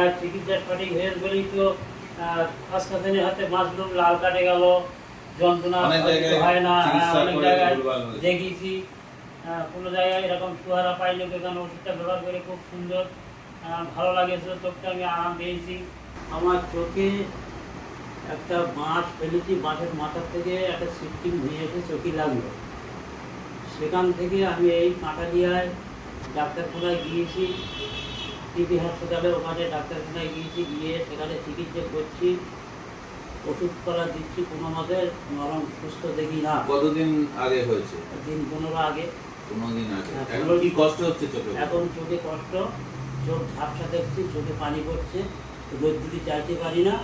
আর চিকিৎসা সঠিক হয়ে বলেই তো আহ, হাতে মাশরুম লাল কাটে গেল যন্ত্রণা না অনেক জায়গায় ভুলভাল হয়েছে। দেখিয়েছি। আহ, কোনো জায়গায় এরকম সুহারা পাইনি কেন ওষুধটা ব্যবহার করে খুব সুন্দর ভালো লাগেছিল চোখটা আমি আরাম পেয়েছি। আমার চোখে একটা বাঁশ ফেলেছি বাঁশের মাথার থেকে একটা সিফটিং হয়ে এসে চোখে লাগল। সেখান থেকে আমি এই কাঁটালিয়ায় ডাক্তারখানায় গিয়েছি। টিবি হাসপাতালে ওখানে ডাক্তারখানায় গিয়েছি গিয়ে সেখানে চিকিৎসা করছি ওষুধপালা দিচ্ছি কোনো মতে নরম সুস্থ দেখি না। কতদিন আগে হয়েছে? দিন পনেরো আগে। দিন আগে। হ্যাঁ, এখন কি কষ্ট হচ্ছে চোখে? এখন চোখে কষ্ট চোখ ঝাপসা দেখছি চোখে পানি পড়ছে রোদ্দুরি চাইতে পারি না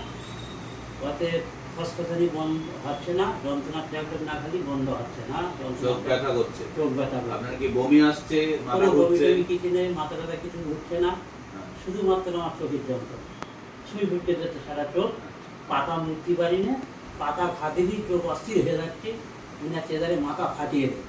ওতে ফসফসানি বন্ধ হচ্ছে না যন্ত্রণার ট্যাবলেট না খালি বন্ধ হচ্ছে না চোখ ব্যথা করছে? চোখ ব্যথা আপনার কি বমি আসছে মাথা ঘুরছে? কিছু নেই মাথা ব্যথা কিছু উঠছে না। শুধুমাত্র আমার চোখের যন্ত্রণা ছুঁই ফুটতে যেতে সারা চোখ, পাতা মুক্তি পারি না, পাতা ফাটিয়ে দিই চোখ অস্থির হয়ে যাচ্ছে উনার চেদারে মাথা ফাটিয়ে দেয়।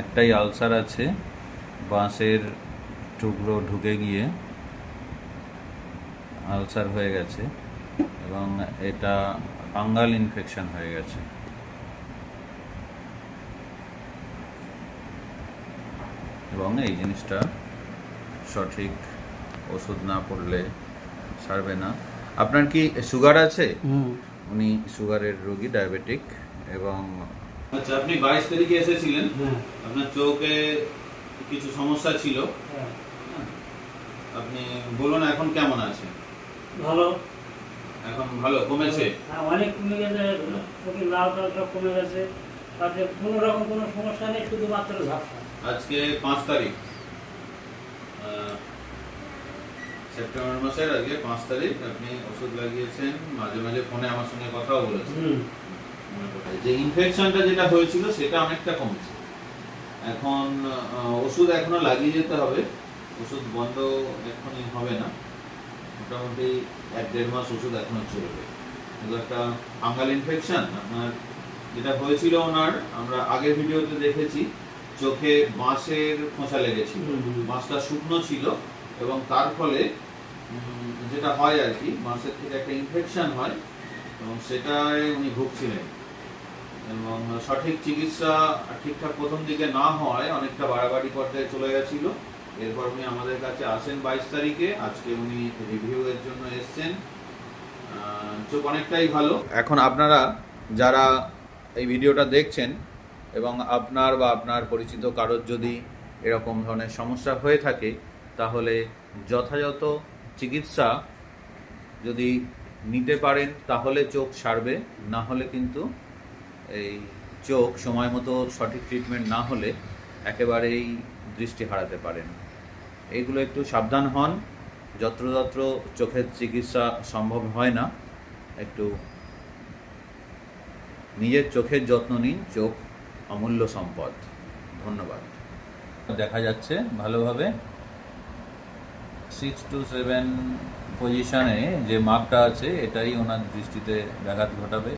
একটাই আলসার আছে, বাঁশের টুকরো ঢুকে গিয়ে আলসার হয়ে গেছে এবং এটা ফাঙ্গাল ইনফেকশন হয়ে গেছে। এবং এই জিনিসটা সঠিক ওষুধ না পড়লে সারবে না। আপনার কি সুগার আছে? উনি সুগারের রোগী ডায়াবেটিক এবং আচ্ছা আপনি বাইশ তারিখে এসেছিলেন। হ্যাঁ। আপনার চোখে কিছু সমস্যা ছিল। হ্যাঁ। আপনি বলুন এখন কেমন আছে? ভালো? এখন ভালো কমেছে? হ্যাঁ অনেক কমে গেছে চোখের লাল টাল সব কমে গেছে। তাতে কোনো রকম কোনো সমস্যা নেই শুধুমাত্র ঝাপসা। আজকে পাঁচ তারিখ। সেপ্টেম্বর মাসের আজকে পাঁচ তারিখ আপনি ওষুধ লাগিয়েছেন মাঝে মাঝে ফোনে আমার সঙ্গে কথাও বলেছেন। যে ইনফেকশনটা যেটা হয়েছিল সেটা অনেকটা কমছে। এখন ওষুধ এখনও লাগিয়ে যেতে হবে। ওষুধ বন্ধ এখনই হবে না। মোটামুটি এক দেড় মাস ওষুধ এখনও চলবে কিন্তু একটা ফাঙ্গাল ইনফেকশন আপনার যেটা হয়েছিল ওনার আমরা আগের ভিডিওতে দেখেছি চোখে বাঁশের খোঁচা লেগেছিল। বাঁশটা শুকনো ছিল এবং তার ফলে যেটা হয় আর কি বাঁশের থেকে একটা ইনফেকশন হয় এবং সেটায় উনি ভুগছিলেন। এবং সঠিক চিকিৎসা ঠিকঠাক প্রথম দিকে না হয় অনেকটা বাড়াবাড়ি পর্যায়ে চলে গেছিল। এরপর উনি আমাদের কাছে আসেন বাইশ তারিখে। আজকে উনি রিভিউ এর জন্য এসছেন। চোখ অনেকটাই ভালো। এখন আপনারা যারা এই ভিডিওটা দেখছেন এবং আপনার বা আপনার পরিচিত কারোর যদি এরকম ধরনের সমস্যা হয়ে থাকে, তাহলে যথাযথ চিকিৎসা যদি নিতে পারেন, তাহলে চোখ সারবে। না হলে কিন্তু এই চোখ সময় মতো সঠিক ট্রিটমেন্ট না হলে একেবারেই দৃষ্টি হারাতে পারেন। এইগুলো একটু সাবধান হন। যত্রতত্র চোখের চিকিৎসা সম্ভব হয় না। একটু নিজের চোখের যত্ন নিন, চোখ অমূল্য সম্পদ। ধন্যবাদ। দেখা যাচ্ছে ভালোভাবে। সিক্স টু সেভেন পজিশনে যে মাপটা আছে, এটাই ওনার দৃষ্টিতে ব্যাঘাত ঘটাবে।